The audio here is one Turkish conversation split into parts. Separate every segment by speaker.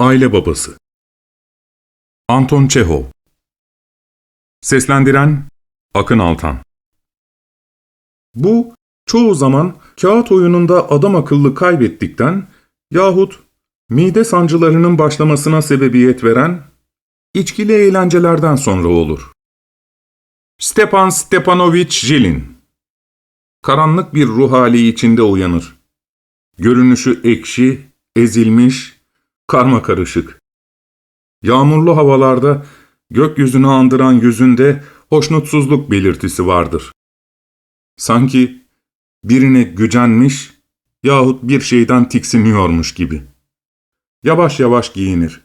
Speaker 1: Aile Babası Anton Çehov Seslendiren Akın Altan Bu, çoğu zaman kağıt oyununda adam akıllı kaybettikten yahut mide sancılarının başlamasına sebebiyet veren içkili eğlencelerden sonra olur. Stepan Stepanoviç Jilin Karanlık bir ruh hali içinde uyanır. Görünüşü ekşi, ezilmiş, karma karışık. Yağmurlu havalarda gökyüzünü andıran yüzünde hoşnutsuzluk belirtisi vardır. Sanki birine gücenmiş yahut bir şeyden tiksiniyormuş gibi. Yavaş yavaş giyinir.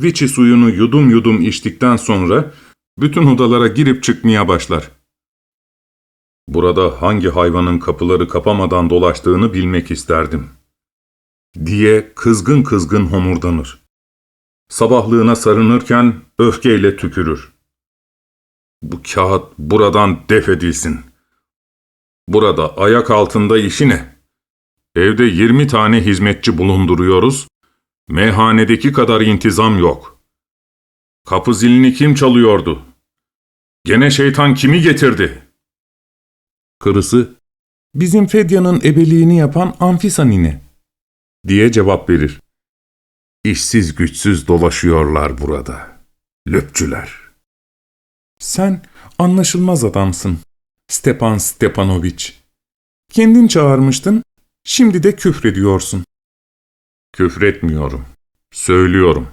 Speaker 1: Vichy suyunu yudum yudum içtikten sonra bütün odalara girip çıkmaya başlar. Burada hangi hayvanın kapıları kapamadan dolaştığını bilmek isterdim. Diye kızgın kızgın homurdanır. Sabahlığına sarınırken öfkeyle tükürür. Bu kağıt buradan def edilsin. Burada ayak altında işi ne? Evde 20 tane hizmetçi bulunduruyoruz. Meyhanedeki kadar intizam yok. Kapı zilini kim çalıyordu? Gene şeytan kimi getirdi? Karısı, bizim Fedya'nın ebeliğini yapan Anfisa nine, diye cevap verir. İşsiz güçsüz dolaşıyorlar burada. Löpçüler. Sen anlaşılmaz adamsın, Stepan Stepanoviç. Kendin çağırmıştın, şimdi de küfrediyorsun. Küfretmiyorum, söylüyorum.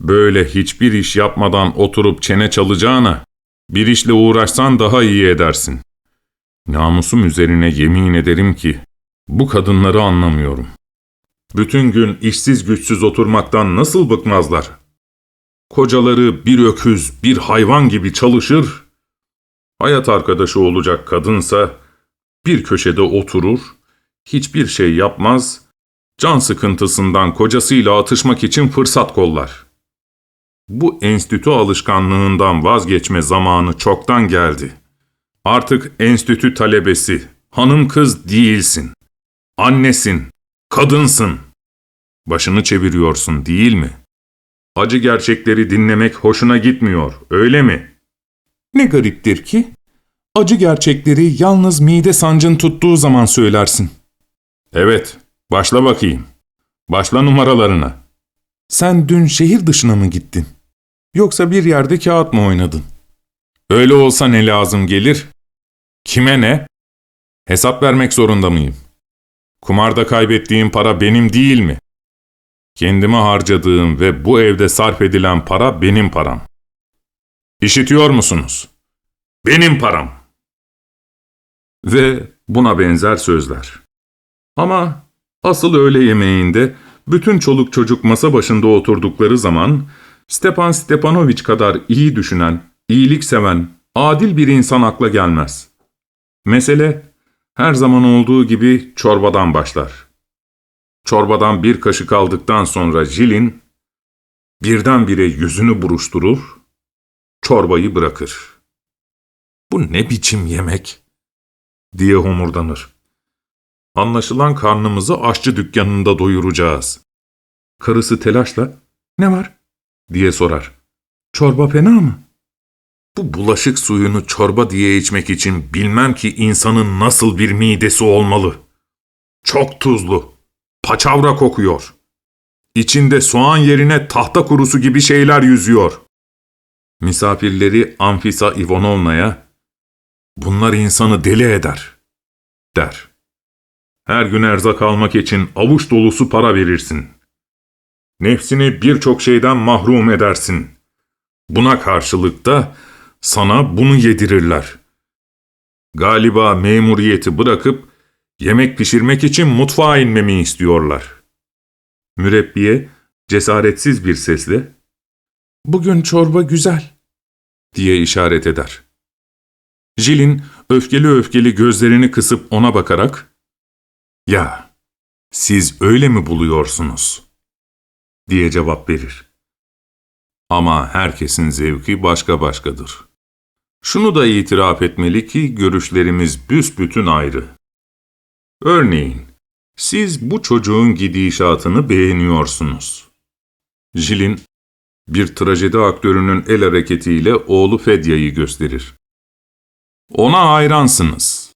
Speaker 1: Böyle hiçbir iş yapmadan oturup çene çalacağına, bir işle uğraşsan daha iyi edersin. Namusum üzerine yemin ederim ki, bu kadınları anlamıyorum. Bütün gün işsiz güçsüz oturmaktan nasıl bıkmazlar? Kocaları bir öküz, bir hayvan gibi çalışır, hayat arkadaşı olacak kadınsa bir köşede oturur, hiçbir şey yapmaz, can sıkıntısından kocasıyla atışmak için fırsat kollar. Bu enstitü alışkanlığından vazgeçme zamanı çoktan geldi. Artık enstitü talebesi, hanım kız değilsin. Annesin, kadınsın. Başını çeviriyorsun değil mi? Acı gerçekleri dinlemek hoşuna gitmiyor, öyle mi? Ne gariptir ki, acı gerçekleri yalnız mide sancın tuttuğu zaman söylersin. Evet, başla bakayım. Başla numaralarına. Sen dün şehir dışına mı gittin? Yoksa bir yerde kağıt mı oynadın? Öyle olsa ne lazım gelir? Kime ne? Hesap vermek zorunda mıyım? Kumarda kaybettiğim para benim değil mi? Kendime harcadığım ve bu evde sarf edilen para benim param. İşitiyor musunuz? Benim param. Ve buna benzer sözler. Ama asıl öğle yemeğinde bütün çoluk çocuk masa başında oturdukları zaman Stepan Stepanoviç kadar iyi düşünen, iyilik seven, adil bir insan akla gelmez. Mesele her zaman olduğu gibi çorbadan başlar. Çorbadan bir kaşık aldıktan sonra Jilin birdenbire yüzünü buruşturur, çorbayı bırakır. Bu ne biçim yemek? diye homurdanır. Anlaşılan karnımızı aşçı dükkanında doyuracağız. Karısı telaşla, ne var? diye sorar. Çorba fena mı? Bu bulaşık suyunu çorba diye içmek için bilmem ki insanın nasıl bir midesi olmalı. Çok tuzlu, paçavra kokuyor. İçinde soğan yerine tahta kurusu gibi şeyler yüzüyor. Misafirleri Anfisa Ivanovna'ya, bunlar insanı deli eder, der. Her gün erzak almak için avuç dolusu para verirsin. Nefsini birçok şeyden mahrum edersin. Buna karşılık da sana bunu yedirirler. Galiba memuriyeti bırakıp yemek pişirmek için mutfağa inmemi istiyorlar. Mürebbiye cesaretsiz bir sesle ''Bugün çorba güzel.'' diye işaret eder. Jilin öfkeli öfkeli gözlerini kısıp ona bakarak ''Ya, siz öyle mi buluyorsunuz?'' diye cevap verir. Ama herkesin zevki başka başkadır. Şunu da itiraf etmeli ki görüşlerimiz büsbütün ayrı. Örneğin, siz bu çocuğun gidişatını beğeniyorsunuz. Jilin, bir trajedi aktörünün el hareketiyle oğlu Fedya'yı gösterir. Ona hayransınız.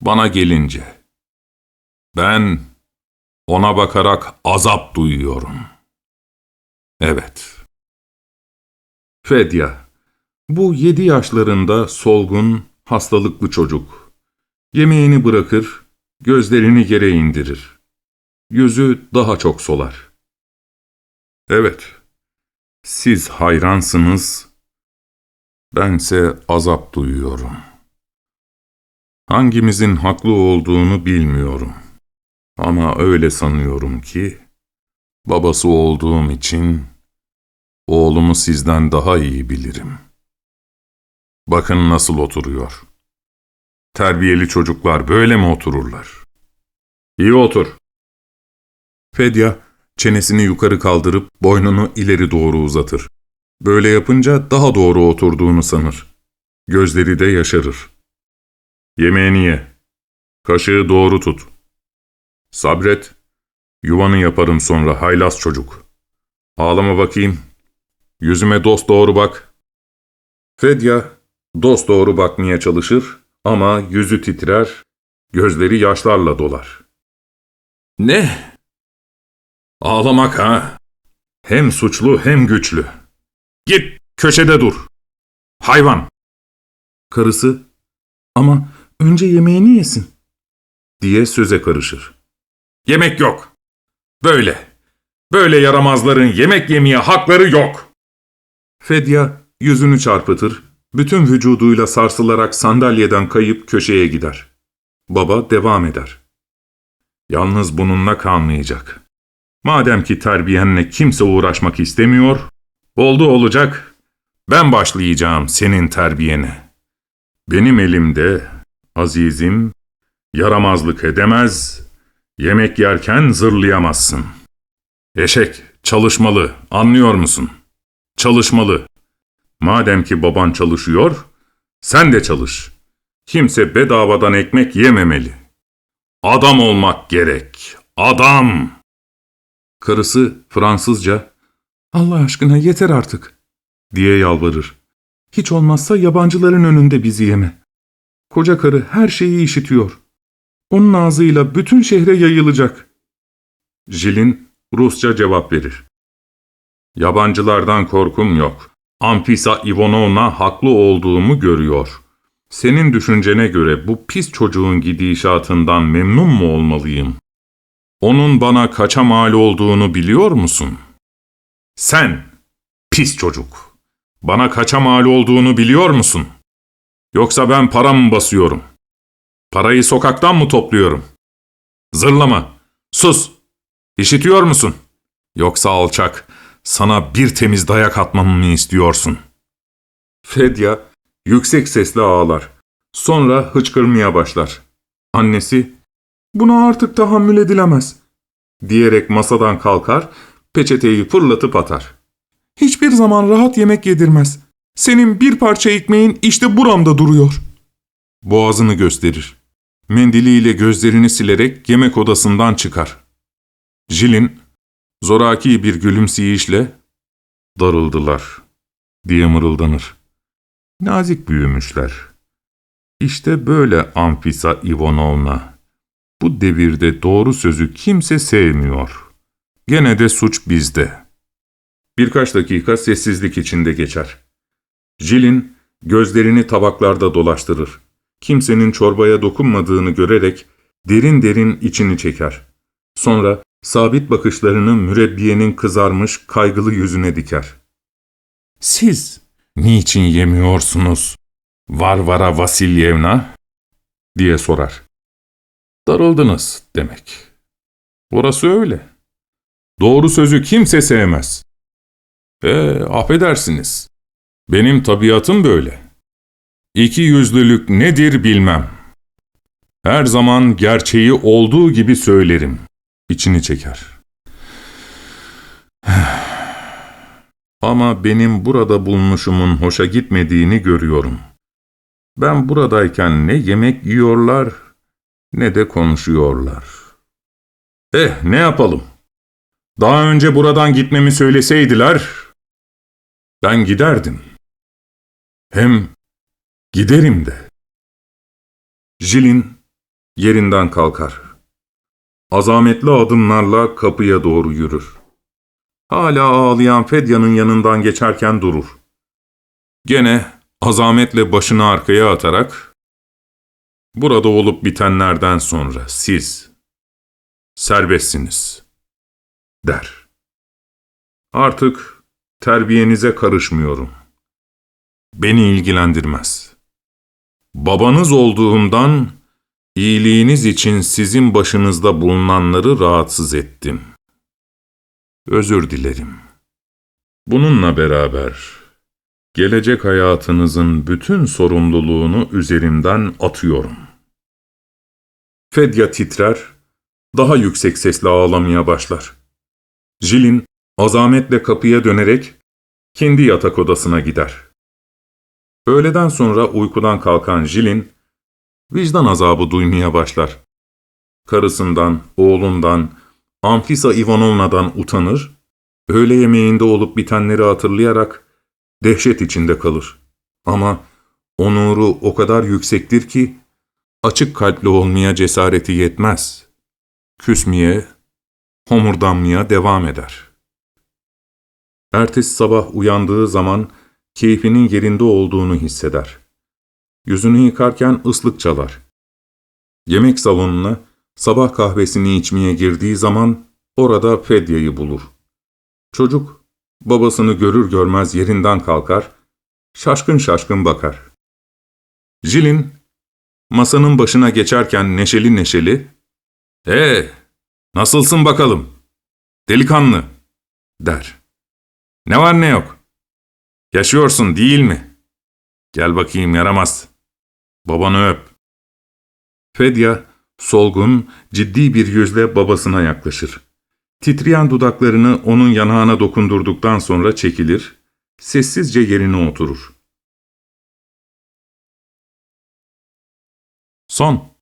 Speaker 1: Bana gelince, ben ona bakarak azap duyuyorum. Evet. Fedya, bu yedi yaşlarında solgun, hastalıklı çocuk. Yemeğini bırakır, gözlerini yere indirir. Yüzü daha çok solar. Evet, siz hayransınız, bense azap duyuyorum. Hangimizin haklı olduğunu bilmiyorum. Ama öyle sanıyorum ki, babası olduğum için oğlumu sizden daha iyi bilirim. Bakın nasıl oturuyor. Terbiyeli çocuklar böyle mi otururlar? İyi otur. Fedya, çenesini yukarı kaldırıp boynunu ileri doğru uzatır. Böyle yapınca daha doğru oturduğunu sanır. Gözleri de yaşarır. Yemeğini ye. Kaşığı doğru tut. Sabret. Yuvanı yaparım sonra haylaz çocuk. Ağlama bakayım. Yüzüme dost doğru bak. Fedya dost doğru bakmaya çalışır ama yüzü titrer, gözleri yaşlarla dolar. Ne? Ağlamak ha? Hem suçlu hem güçlü. Git köşede dur. Hayvan. Karısı, ama önce yemeğini yesin, diye söze karışır. Yemek yok. Böyle. Böyle yaramazların yemek yemeye hakları yok. Fedya yüzünü çarpıtır, bütün vücuduyla sarsılarak sandalyeden kayıp köşeye gider. Baba devam eder. Yalnız bununla kalmayacak. Madem ki terbiyenle kimse uğraşmak istemiyor, oldu olacak, ben başlayacağım senin terbiyene. Benim elimde, azizim, yaramazlık edemez, yemek yerken zırlayamazsın. Eşek, çalışmalı, anlıyor musun? Çalışmalı. Madem ki baban çalışıyor, sen de çalış. Kimse bedavadan ekmek yememeli. Adam olmak gerek. Adam. Karısı Fransızca, Allah aşkına yeter artık, diye yalvarır. Hiç olmazsa yabancıların önünde bizi yeme. Koca karı her şeyi işitiyor. Onun ağzıyla bütün şehre yayılacak. Jilin Rusça cevap verir. Yabancılardan korkum yok. Anfisa Ivanovna haklı olduğumu görüyor. Senin düşüncene göre bu pis çocuğun gidişatından memnun mu olmalıyım? Onun bana kaça mal olduğunu biliyor musun? Sen, pis çocuk, bana kaça mal olduğunu biliyor musun? Yoksa ben para mı basıyorum? Parayı sokaktan mı topluyorum? Zırlama, sus, işitiyor musun? Yoksa alçak, sana bir temiz dayak atmamı mı istiyorsun? Fedya yüksek sesle ağlar. Sonra hıçkırmaya başlar. Annesi, buna artık tahammül edilemez, diyerek masadan kalkar, peçeteyi fırlatıp atar. Hiçbir zaman rahat yemek yedirmez. Senin bir parça ekmeğin işte buramda duruyor. Boğazını gösterir. Mendiliyle gözlerini silerek yemek odasından çıkar. Jilin, zoraki bir gülümseyişle, darıldılar, diye mırıldanır. Nazik büyümüşler. İşte böyle Anfisa Ivanovna. Bu devirde doğru sözü kimse sevmiyor. Gene de suç bizde. Birkaç dakika sessizlik içinde geçer. Jilin gözlerini tabaklarda dolaştırır. Kimsenin çorbaya dokunmadığını görerek derin derin içini çeker. Sonra sabit bakışlarını mürebbiyenin kızarmış, kaygılı yüzüne diker. ''Siz niçin yemiyorsunuz, Varvara Vasilyevna?'' diye sorar. ''Darıldınız demek. Orası öyle. Doğru sözü kimse sevmez. E, affedersiniz. Benim tabiatım böyle. İki yüzlülük nedir bilmem. Her zaman gerçeği olduğu gibi söylerim. İçini çeker. Ama benim burada bulunuşumun hoşa gitmediğini görüyorum. Ben buradayken ne yemek yiyorlar ne de konuşuyorlar. Eh ne yapalım? Daha önce buradan gitmemi söyleseydiler, ben giderdim. Hem giderim de. Jilin yerinden kalkar. Azametli adımlarla kapıya doğru yürür. Hala ağlayan Fedya'nın yanından geçerken durur. Gene azametle başını arkaya atarak, ''Burada olup bitenlerden sonra siz serbestsiniz.'' der. Artık terbiyenize karışmıyorum. Beni ilgilendirmez. Babanız olduğumdan iyiliğiniz için sizin başınızda bulunanları rahatsız ettim. Özür dilerim. Bununla beraber gelecek hayatınızın bütün sorumluluğunu üzerimden atıyorum. Fedya titrer, daha yüksek sesle ağlamaya başlar. Jilin azametle kapıya dönerek kendi yatak odasına gider. Öğleden sonra uykudan kalkan Jilin, vicdan azabı duymaya başlar. Karısından, oğlundan, Anfisa Ivanovna'dan utanır, öğle yemeğinde olup bitenleri hatırlayarak dehşet içinde kalır. Ama onuru o kadar yüksektir ki, açık kalpli olmaya cesareti yetmez. Küsmeye, homurdanmaya devam eder. Ertesi sabah uyandığı zaman keyfinin yerinde olduğunu hisseder. Yüzünü yıkarken ıslık çalar. Yemek salonuna sabah kahvesini içmeye girdiği zaman orada Fedya'yı bulur. Çocuk babasını görür görmez yerinden kalkar, şaşkın şaşkın bakar. Jilin masanın başına geçerken neşeli neşeli, ''Ee, nasılsın bakalım? Delikanlı.'' der. ''Ne var ne yok? Yaşıyorsun değil mi? Gel bakayım yaramaz. Babanı öp.'' Fedya, solgun, ciddi bir yüzle babasına yaklaşır. Titreyen dudaklarını onun yanağına dokundurduktan sonra çekilir, sessizce yerine oturur. Son